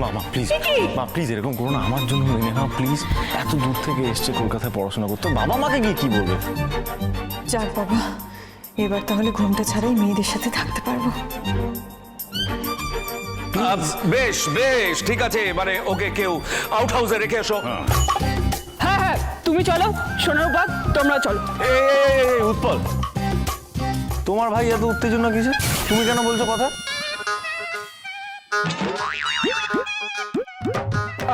মা মা প্লিজ মা প্লিজ এরকম করো না। আমার জন্য মেনে নাও প্লিজ এত দূর থেকে এসছে কলকাতায় পড়াশোনা করতে। বাবা মাকে গিয়ে কি বলবে? যাক বাবা এবার তাহলে ঘুমটা ছাড়াই মেয়েদের সাথে থাকতে পারব। বেশ বেশ ঠিক আছে মানে ওকে কেউ আউট হাউসে রেখে এসো। হ্যাঁ। হ্যাঁ তুমি চলো সোনার বাগ তোমরা চলো। এই, উৎপল। তোমার ভাই এত উত্তেজনা কিসে তুমি কেন বলছো কথা?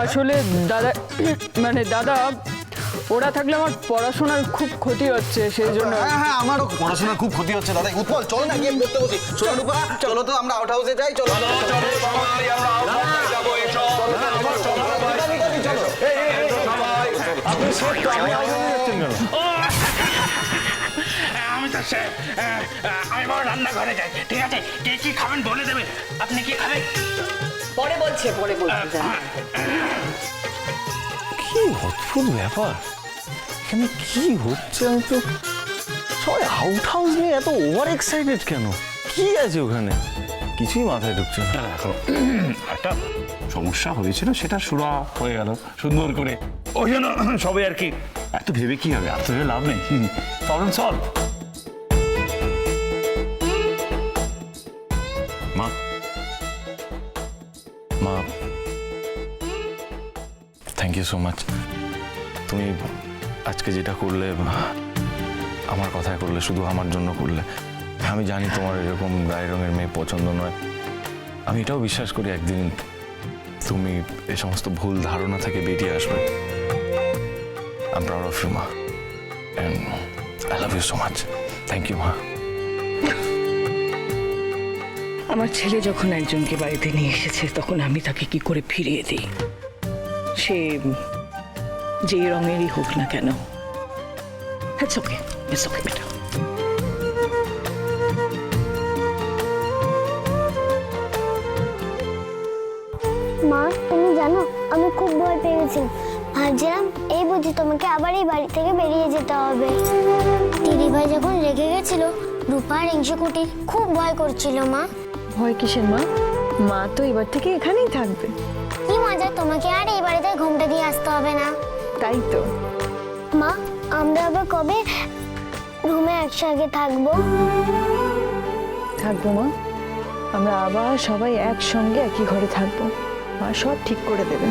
আসলে দাদা মানে দাদা ওরা থাকলে আমার পড়াশোনার খুব ক্ষতি হচ্ছে সেই জন্য হ্যাঁ হ্যাঁ আমারও পড়াশোনার খুব ক্ষতি হচ্ছে দাদা উৎপল চল না গেম করতে বসি সোনারূপা চলো তো আমরা আউট হাউসে যাই চলো চলো সবাই আমরা আউট হাউসে যাব এসো আপনি সব তো আপনি আগে যাচ্ছেন কেন আমি বড় রান্নাঘরে যাই ঠিক আছে? কে কি খাবেন বলে দেবে? আপনি কি খাবেন? পরে বলছে পরে বলছে কি অদ্ভুত ব্যাপার। এখানে কি হচ্ছে আমি তো সবাই আউট হাউস নিয়ে এত ওভার এক্সাইটেড কেন? কি আছে ওখানে? কিছুই মাথায় ঢুকছে না। দেখো একটা সমস্যা হয়েছিল সেটা সুরা হয়ে গেল সুন্দর করে। ওই জন্য সবাই আর কি এত ভেবে কি হবে? আর তো ভেবে লাভ নেই। প্রবলেম সলভ মা মা থ্যাংক ইউ সো মাচ তুমি আজকে যেটা করলে, আমার কথায় করলে, শুধু আমার জন্য করলে। আমি জানি তোমার এরকম গায়ের রঙের মেয়ে পছন্দ নয়। আমি এটাও বিশ্বাস করি একদিন তুমি এই সমস্ত ভুল ধারণা থেকে বেরিয়ে আসবে। I am proud of you মা and I love you so much thank you মা আমার ছেলে যখন একজনকে বাড়িতে নিয়ে এসেছে, তখন আমি তাকে কি করে ফিরিয়ে দিই? সে যে রঙেরই হোক না কেন। ইটস ওকে ইটস মা, তুমি জানো, আমি খুব ভয় পেয়ে গেছিলাম ভাবছিলাম এই বুঝি তোমাকে আবার এই বাড়ি থেকে বেরিয়ে যেতে হবে। দিদি ভাই যখন রেগে গেছিল, রূপা আর ইংশুকুটির খুব ভয় করছিল, মা। ভয় কিসের মা? মা তো এবার থেকে এখানেই থাকবে। কি মজা তোমাকে আর এই বাড়িতে ঘুমটা দিয়ে আসতে হবে না। তাই তো। মা আমরা আবার কবে রুমে একসঙ্গে থাকব? থাকব মা। আমরা আবার সবাই একসঙ্গে একই ঘরে থাকব। মা সব ঠিক করে দেবে।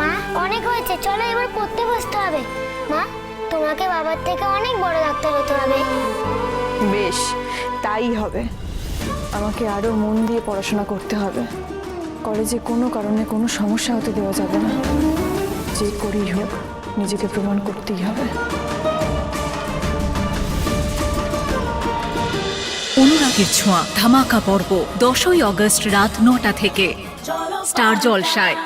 মা অনেক হয়েছে। চলো এবার পড়তে বসতে হবে। মা তোমাকে বাবার থেকে অনেক বড় ডাক্তার হতে হবে। বেশ তাই হবে। আমাকে আরও মন দিয়ে পড়াশোনা করতে হবে। কলেজে কোনো কারণে কোনো সমস্যা হতে দেওয়া যাবে না। যে করেই হোক, নিজেকে প্রমাণ করতেই হবে। অনুরাগের ছোঁয়া, ধামাকা পর্ব, দশই অগস্ট রাত নটা থেকে। স্টার জলসায়।